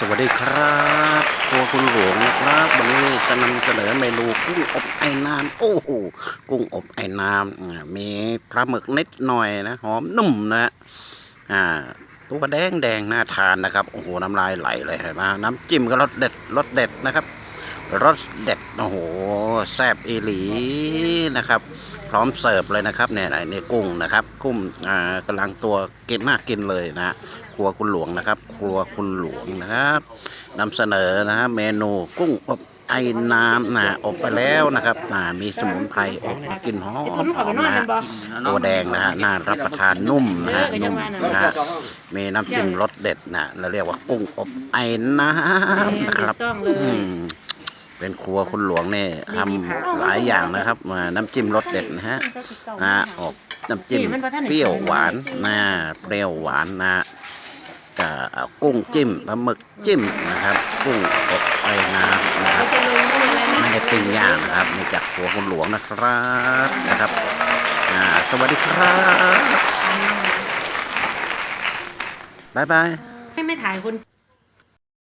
สวัสดีครับตัวคุณหลวงนะครับ วันนี้จะนำเสนอเมนูกุ้งอบไอ้น้ำโอ้โหกุ้งอบไอ้น้ำมีปลาหมึกนิดหน่อยนะหอมนุ่มนะอ่า ตัวแดงแดงน่าทานนะครับโอ้โหน้ำลายไหลเลยเห็นไหมน้ำจิ้มก็รสเด็ดรสเด็ดนะครับ รสเด็ดโอ้โหแซ่บอีหลีนะครับ พร้อมเสิร์ฟเลยนะครับเนี่ยไหนนี่กุ้งนะครับ กุ้งอ่ากำลังตัวกินน่ากินเลยนะครัวคุณหลวงนะครับ ครัวคุณหลวงนะครับนำเสนอนะฮะเมนูกุ้งอบไอ้น้ำนะอบไปแล้วนะครับอ่ามีสมุนไพรอบกลิ่นหอไอ้มคุณหเขาอไปมนอนนะกัฮะนบ่ตัวแดงนะฮะน่ารับประทานนุ่มนะฮะเออก็ยันุ่งมว่าน่ะนะฮะมีน้ำจิ้มรสเด็ดนะเราเรียกว่ากุ้งอบไอ้น้ำนะครับถูกต้องเลอืยม เป็นครัวคุณหลวงเนี่ยทำหลายอย่างนะครับมาน้ำจิ้มรสเด็ดนะฮะนะออกน้ำจิ้มนี่มันบ่ทันได้เปรี้ยวใส่หวานนะเปรี้ยวหวานนะกับเอากุ้งจิ้มปลาหมึกจิ้มนะครับ กุ้งอบไอ้น้ำนะครับจะลงอะไรนะไม่ได้ปิ้งย่างนะครับมาจากครัวคุณหลวงนะครับนะครับอ่าสวัสดีครับบ๊ายบายไม่ไม่ถ่ายคน